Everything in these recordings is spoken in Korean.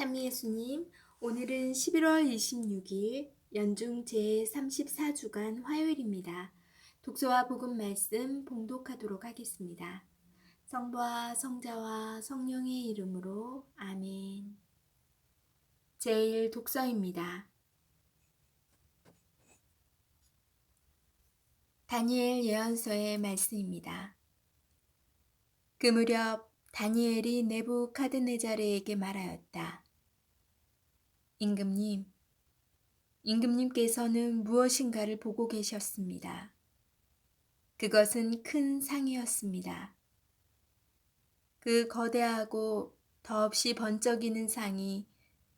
참미예수님, 오늘은 11월 26일 연중 제34주간 화요일입니다. 독서와 복음 말씀 봉독하도록 하겠습니다. 성부와 성자와 성령의 이름으로 아멘. 제1 독서입니다. 다니엘 예언서의 말씀입니다. 그 무렵 다니엘이 네부카드네자르에게 말하였다. 임금님, 임금님께서는 무엇인가를 보고 계셨습니다. 그것은 큰 상이었습니다. 그 거대하고 더없이 번쩍이는 상이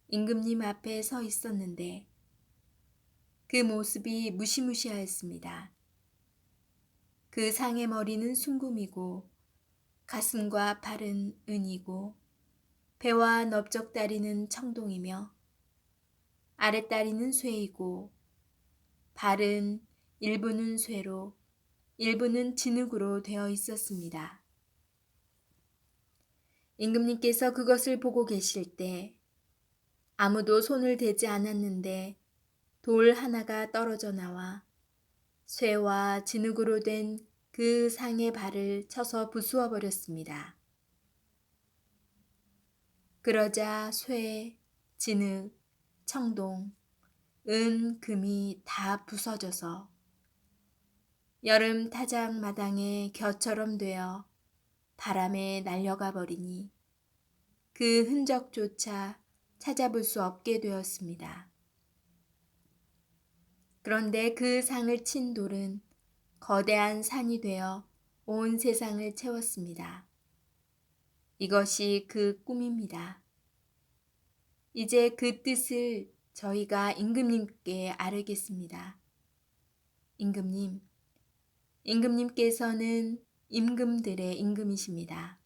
임금님 앞에 서 있었는데 그 모습이 무시무시하였습니다. 그 상의 머리는 순금이고 가슴과 발은 은이고 배와 넓적다리는 청동이며 아랫다리는 쇠이고 발은 일부는 쇠로 일부는 진흙으로 되어 있었습니다. 임금님께서 그것을 보고 계실 때 아무도 손을 대지 않았는데 돌 하나가 떨어져 나와 쇠와 진흙으로 된 그 상의 발을 쳐서 부수어 버렸습니다. 그러자 쇠, 진흙, 청동, 은, 금이 다 부서져서 여름 타작 마당에 겨처럼 되어 바람에 날려가 버리니 그 흔적조차 찾아볼 수 없게 되었습니다. 그런데 그 상을 친 돌은 거대한 산이 되어 온 세상을 채웠습니다. 이것이 그 꿈입니다. 이제 그 뜻을 저희가 임금님께 아뢰겠습니다. 임금님, 임금님께서는 임금들의 임금이십니다.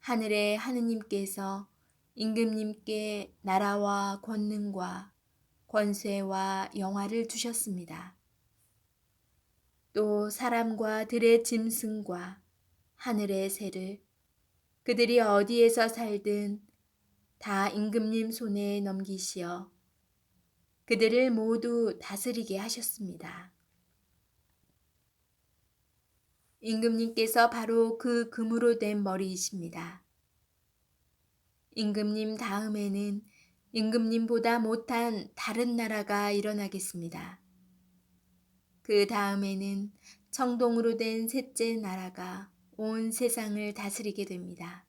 하늘의 하느님께서 임금님께 나라와 권능과 권세와 영화를 주셨습니다. 또 사람과 들의 짐승과 하늘의 새를 그들이 어디에서 살든 다 임금님 손에 넘기시어 그들을 모두 다스리게 하셨습니다. 임금님께서 바로 그 금으로 된 머리이십니다. 임금님 다음에는 임금님보다 못한 다른 나라가 일어나겠습니다. 그 다음에는 청동으로 된 셋째 나라가 온 세상을 다스리게 됩니다.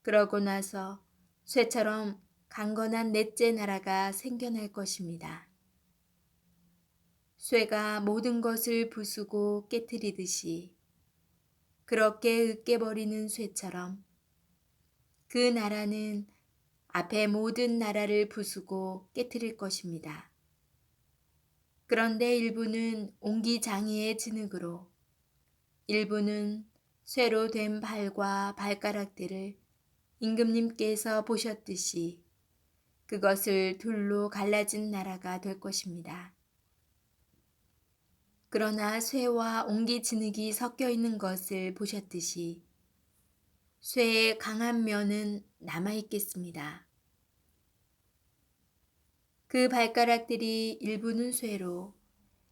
그러고 나서 쇠처럼 강건한 넷째 나라가 생겨날 것입니다. 쇠가 모든 것을 부수고 깨뜨리듯이 그렇게 으깨버리는 쇠처럼 그 나라는 앞에 모든 나라를 부수고 깨뜨릴 것입니다. 그런데 일부는 옹기장이의 진흙으로 일부는 쇠로 된 발과 발가락들을 임금님께서 보셨듯이 그것을 둘로 갈라진 나라가 될 것입니다. 그러나 쇠와 옹기 진흙이 섞여 있는 것을 보셨듯이 쇠의 강한 면은 남아 있겠습니다. 그 발가락들이 일부는 쇠로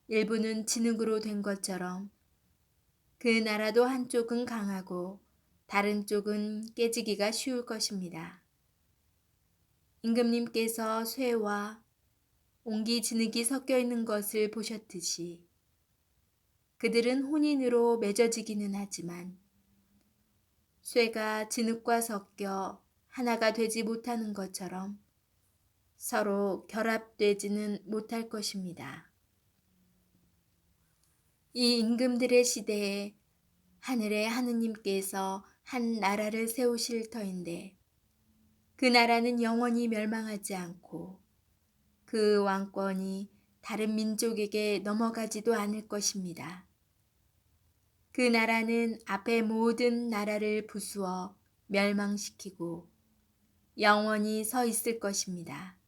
일부는 진흙으로 된 것처럼 그 나라도 한쪽은 강하고 다른 쪽은 깨지기가 쉬울 것입니다. 임금님께서 쇠와 옹기 진흙이 섞여 있는 것을 보셨듯이 그들은 혼인으로 맺어지기는 하지만 쇠가 진흙과 섞여 하나가 되지 못하는 것처럼 서로 결합되지는 못할 것입니다. 이 임금들의 시대에 하늘의 하느님께서 한 나라를 세우실 터인데 그 나라는 영원히 멸망하지 않고 그 왕권이 다른 민족에게 넘어가지도 않을 것입니다. 그 나라는 앞에 모든 나라를 부수어 멸망시키고 영원히 서 있을 것입니다.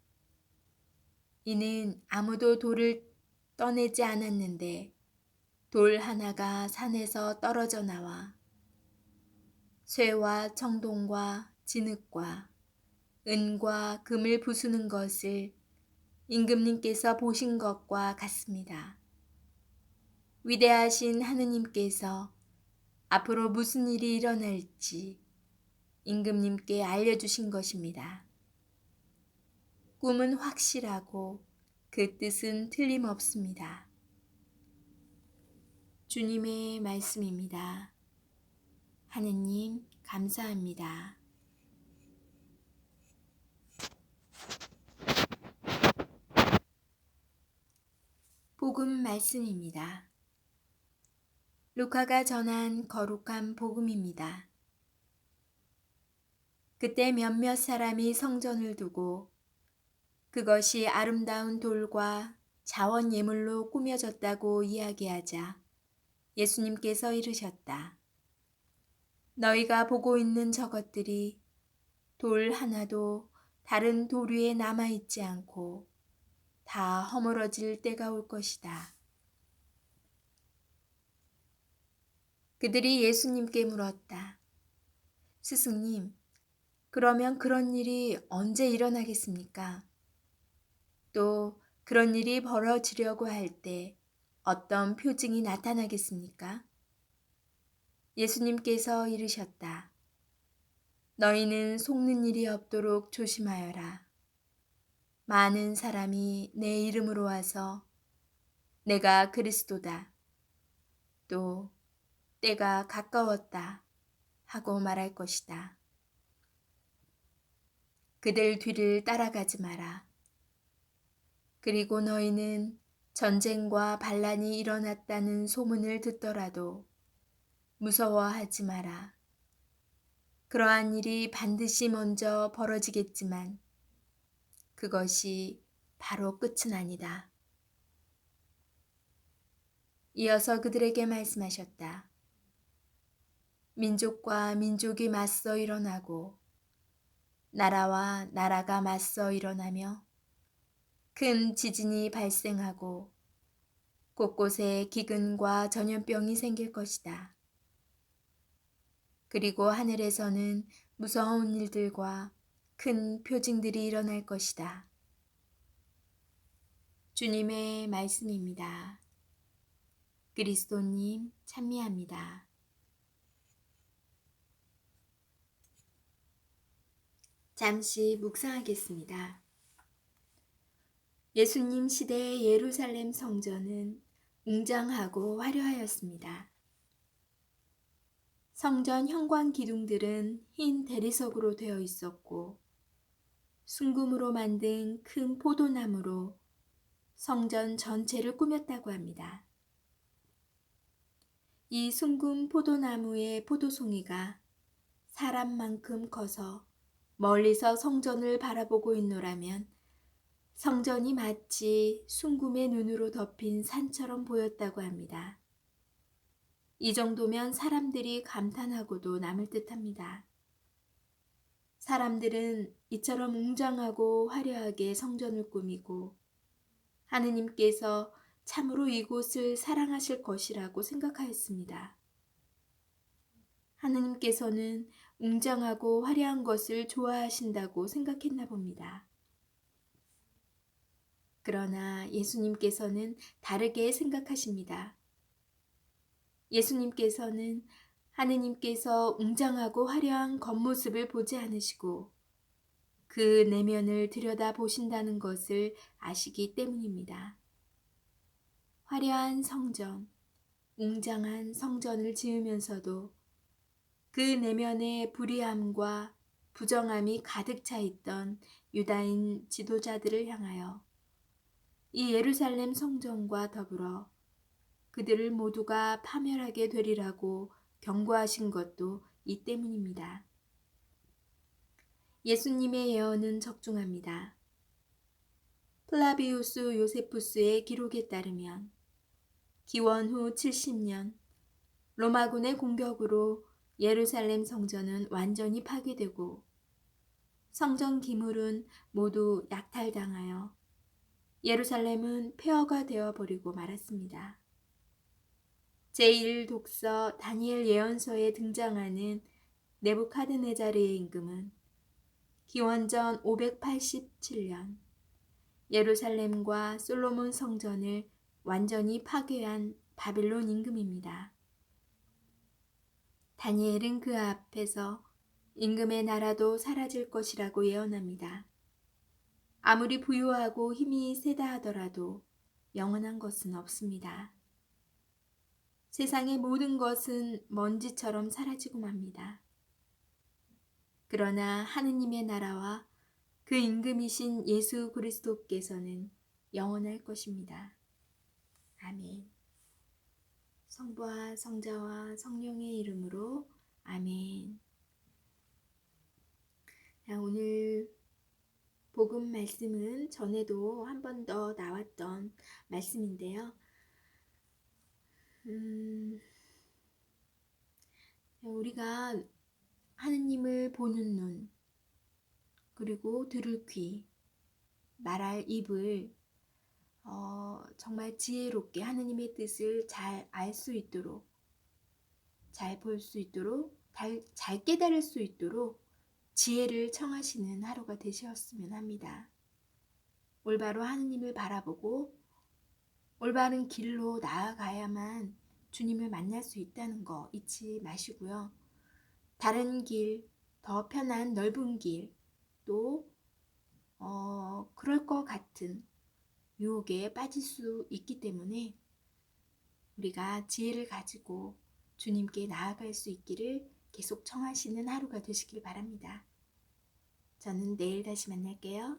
이는 아무도 돌을 떠내지 않았는데 돌 하나가 산에서 떨어져 나와 쇠와 청동과 진흙과 은과 금을 부수는 것을 임금님께서 보신 것과 같습니다. 위대하신 하느님께서 앞으로 무슨 일이 일어날지 임금님께 알려주신 것입니다. 꿈은 확실하고 그 뜻은 틀림없습니다. 주님의 말씀입니다. 하느님, 감사합니다. 복음 말씀입니다. 루카가 전한 거룩한 복음입니다. 그때 몇몇 사람이 성전을 두고 그것이 아름다운 돌과 자원 예물로 꾸며졌다고 이야기하자 예수님께서 이르셨다. 너희가 보고 있는 저것들이 돌 하나도 다른 돌 위에 남아있지 않고 다 허물어질 때가 올 것이다. 그들이 예수님께 물었다. 스승님, 그러면 그런 일이 언제 일어나겠습니까? 또 그런 일이 벌어지려고 할 때 어떤 표징이 나타나겠습니까? 예수님께서 이르셨다. 너희는 속는 일이 없도록 조심하여라. 많은 사람이 내 이름으로 와서 내가 그리스도다. 또 때가 가까웠다. 하고 말할 것이다. 그들 뒤를 따라가지 마라. 그리고 너희는 전쟁과 반란이 일어났다는 소문을 듣더라도 무서워하지 마라. 그러한 일이 반드시 먼저 벌어지겠지만 그것이 바로 끝은 아니다. 이어서 그들에게 말씀하셨다. 민족과 민족이 맞서 일어나고 나라와 나라가 맞서 일어나며 큰 지진이 발생하고 곳곳에 기근과 전염병이 생길 것이다. 그리고 하늘에서는 무서운 일들과 큰 표징들이 일어날 것이다. 주님의 말씀입니다. 그리스도님 찬미합니다. 잠시 묵상하겠습니다. 예수님 시대의 예루살렘 성전은 웅장하고 화려하였습니다. 성전 현관 기둥들은 흰 대리석으로 되어 있었고 순금으로 만든 큰 포도나무로 성전 전체를 꾸몄다고 합니다. 이 순금 포도나무의 포도송이가 사람만큼 커서 멀리서 성전을 바라보고 있노라면 성전이 마치 순금의 눈으로 덮인 산처럼 보였다고 합니다. 이 정도면 사람들이 감탄하고도 남을 듯합니다. 사람들은 이처럼 웅장하고 화려하게 성전을 꾸미고 하느님께서 참으로 이곳을 사랑하실 것이라고 생각하였습니다. 하느님께서는 웅장하고 화려한 것을 좋아하신다고 생각했나 봅니다. 그러나 예수님께서는 다르게 생각하십니다. 예수님께서는 하느님께서 웅장하고 화려한 겉모습을 보지 않으시고 그 내면을 들여다 보신다는 것을 아시기 때문입니다. 화려한 성전, 웅장한 성전을 지으면서도 그 내면에 불의함과 부정함이 가득 차 있던 유다인 지도자들을 향하여 이 예루살렘 성전과 더불어 그들을 모두가 파멸하게 되리라고 경고하신 것도 이 때문입니다. 예수님의 예언은 적중합니다. 플라비우스 요세푸스의 기록에 따르면 기원 후 70년 로마군의 공격으로 예루살렘 성전은 완전히 파괴되고 성전 기물은 모두 약탈당하여 예루살렘은 폐허가 되어버리고 말았습니다. 제1독서 다니엘 예언서에 등장하는 네부카드네자르의 임금은 기원전 587년 예루살렘과 솔로몬 성전을 완전히 파괴한 바빌론 임금입니다. 다니엘은 그 앞에서 임금의 나라도 사라질 것이라고 예언합니다. 아무리 부유하고 힘이 세다 하더라도 영원한 것은 없습니다. 세상의 모든 것은 먼지처럼 사라지고 맙니다. 그러나 하느님의 나라와 그 임금이신 예수 그리스도께서는 영원할 것입니다. 아멘. 성부와 성자와 성령의 이름으로 아멘. 자, 오늘 복음 말씀은 전에도 한 번 더 나왔던 말씀인데요. 음, 우리가 하느님을 보는 눈, 그리고 들을 귀, 말할 입을 어, 정말 지혜롭게 하느님의 뜻을 잘 알 수 있도록, 잘 볼 수 있도록, 잘, 잘 깨달을 수 있도록 지혜를 청하시는 하루가 되셨으면 합니다. 올바로 하느님을 바라보고 올바른 길로 나아가야만 주님을 만날 수 있다는 거 잊지 마시고요. 다른 길, 더 편한 넓은 길, 또, 어, 그럴 것 같은 유혹에 빠질 수 있기 때문에 우리가 지혜를 가지고 주님께 나아갈 수 있기를 계속 청하시는 하루가 되시길 바랍니다. 저는 내일 다시 만날게요.